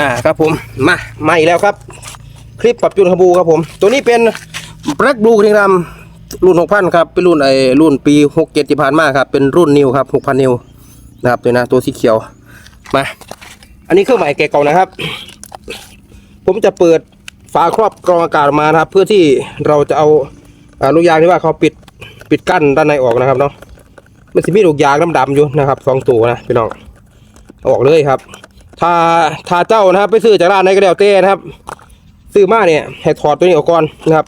อ่าครับผมมามาอีกแล้วครับ คลิปปรับจูนขบูครับผม ตัวนี้เป็นแบล็กบลูทิงดำรุ่น6,000ครับเป็นรุ่นไอรุ่นปี67ที่ผ่านมาครับเป็นรุ่นนิวครับ6,000นิวนะครับตัวนะตัวสีเขียวมาอันนี้เครื่องหมายแกะกล่องนะครับ ผมจะเปิดฝาครอบกรองอากาศมานะครับ เพื่อที่เราจะเอาอ่าลูกยางที่ว่าเขาปิดปิดกั้นด้านในออกนะครับเนาะมันจะมีลูกยางดำๆอยู่นะครับสองตัวนะพี่น้องเอาออกเลยครับ ถ้าถ้าเจ้านะครับ ไปซื้อจากร้านไหนก็แล้วแต่นะครับ ซื้อมาเนี่ยให้ถอดตัวนี้ออกก่อนนะครับ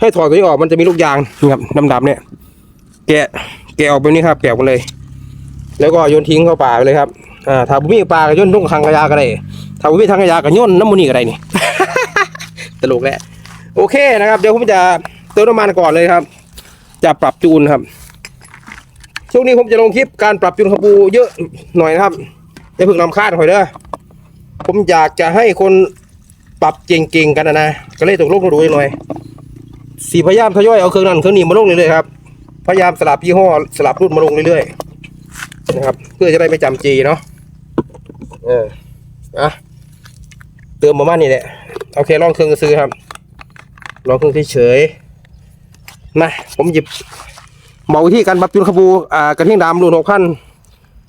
ให้ถอดตัวนี้ออกมันจะมีลูกยางนะครับดำๆเนี่ย แกะแกะออกแบบนี้ครับ แกะกมาเลย แล้วก็โยนทิ้งเข้าป่าไปเลยครับอ่าถ้าบุมีปลาก็โยนลงทางขยะก็ได้ถ้าบุมีทางขยะก็โยนน้ำมันนี่ก็ได้นี่ ตลกแหละโอเคนะครับ เดี๋ยวผมจะเติมน้ำมันก่อนเลยครับ จะปรับจูนครับช่วงนี้ผมจะลงคลิปการปรับจูนขบูเยอะหน่อยนะครับ อย่าเพิ่งนำคาดหอยเด้อผมอยากจะให้คนปรับเก่งๆกันนะนะก็เลยตกลงกันดูหน่อยสีพยายามทยอยเอาเครื่องนั้นเครื่องนี้มาลงเรื่อยๆครับพยายามสลับยี่ห้อสลับรุ่นมาลงเรื่อยๆนะครับ เพื่อจะได้ไม่จำจีเนาะเอออะเติมประมาณนี้แหละโอเคลองเครื่องซื้อครับลองเครื่องเฉยๆมาผมหยิบบอกวิธีการปรับจูนขบูอ่ากระทิ่งดำรุ่นหกพัน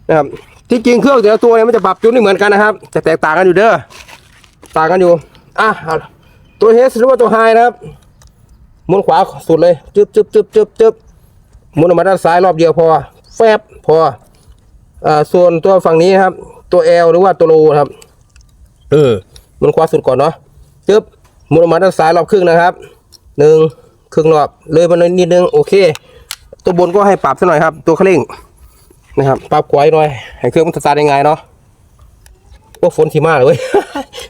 นะครับ ที่จริงเครื่องแต่ละตัวเนี่ยมันจะปรับจูนไม่เหมือนกันนะครับจะแตกต่างกันอยู่เด้อต่างกันอยู่อะตัวเฮสหรือว่าตัวไฮนะครับหมุนขวาสุดเลยจึ๊บจึ๊บจึ๊บจึ๊บจึ๊บหมุนออกมาด้านซ้ายรอบเดียวพอ แฟบพออ่าส่วนตัวฝั่งนี้ครับ ตัว L หรือว่าตัวโลครับเออหมุนขวาสุดก่อนเนาะจึ๊บหมุนออกมาด้านซ้ายรอบครึ่งนะครับหนึ่งครึ่งรอบเลยมานิดนึงโอเค ตัวบนก็ให้ปรับซะหน่อยครับ ตัวเคร่ง นะครับปรับไว้หน่อยให้เครื่องมันสตาร์ทยังไงเนาะโอ้ฝนทีมาเลยเว้ย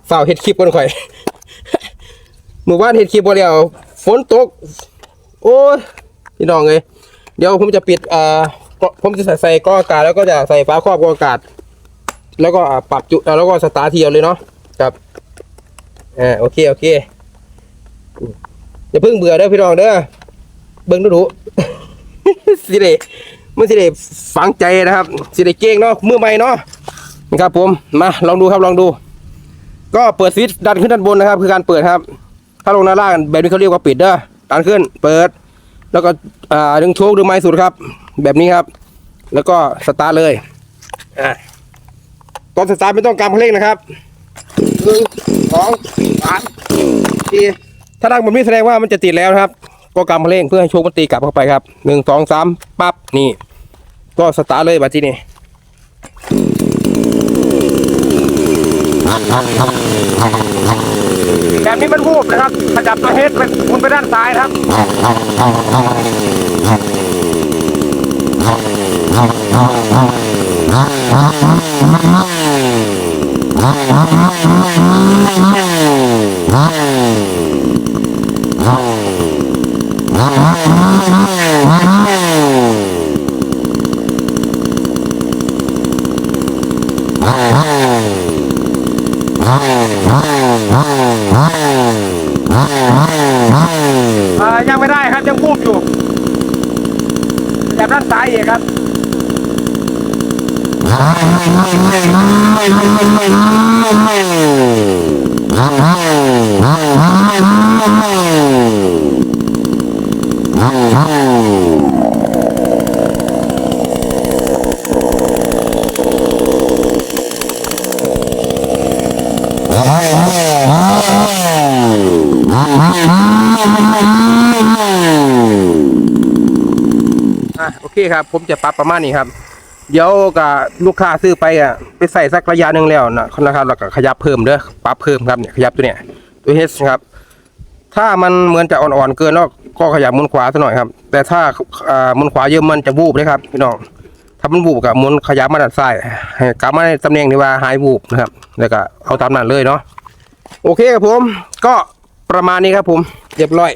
ฝ่าเฮ็ดคลิปกันค่อยเมื่อวานเฮ็ดคลิปบ่แล้วฝนตก โอ้ยพี่น้องเลยเดี๋ยวผมจะปิดอ่าผมจะใส่ใส่กล้องอากาศแล้วก็จะใส่ฟ้าครอบกล้องอากาศ แล้วก็ปรับจุดแล้วก็สตาร์ทเทียวเลยเนาะครับอ่าโอเคโอเคอย่าเพิ่งเบื่อเด้อพี่น้องเด้อเบิ่งดูดูสิเด มันสิเดฝังใจนะครับสิเดเก่งเนาะมือใหม่เนาะนะครับผมมาลองดูครับลองดู ก็เปิดสวิตช์ดันขึ้นด้านบนนะครับ คือการเปิดครับ ถ้าลงด้านล่างแบบนี้เขาเรียกว่าปิดเด้อดันขึ้น เปิด แล้วก็อ่าดึงโชคดึงไม้สุดครับ แบบนี้ครับ แล้วก็สตาร์ทเลยอ่าตอนสตาร์ทไม่ต้องกำคันเร่งนะครับหนึ่งสองสามสี่ถ้าดังแบบนี้แสดงว่ามันจะติดแล้วครับ ก็กำคันเร่งเพื่อให้โชคมันตีกลับเข้าไปครับหนึ่งสองสามปั๊บนี่ ก็สตาร์ทเลยบัดทีนี้แบบนี้มันวูบนะครับขยับตัวเฮดไปหมุนไปด้านซ้ายนะครับ อ่ายังไม่ได้ครับยังพูด อยู่แบบด้านซ้ายเองครับอะโอเค ครับ ผมจะปรับประมาณนี้ครับ เดี๋ยวกับลูกค้าซื้อไปอะไปใส่สักระยะหนึ่งแล้วนะนะครับแล้วก็ขยับเพิ่มเด้อปรับเพิ่มครับเนี่ยขยับตัวเนี้ยตัวเฮสครับ ถ้ามันเหมือนจะอ่อนๆเกินแล้วก็ขยับมุนขวาสักหน่อยครับ แต่ถ้าอ่ามุนขวาเยอะมันจะวูบเลยครับพี่น้องถ้ามันวูบกับมุนขยับมาด้านซ้ายให้กลับมาในตำแหน่งที่ว่าหายวูบนะครับ แล้วก็เอาตามนั้นเลยเนาะโอเคครับผม ก็ประมาณนี้ครับผมเรียบร้อย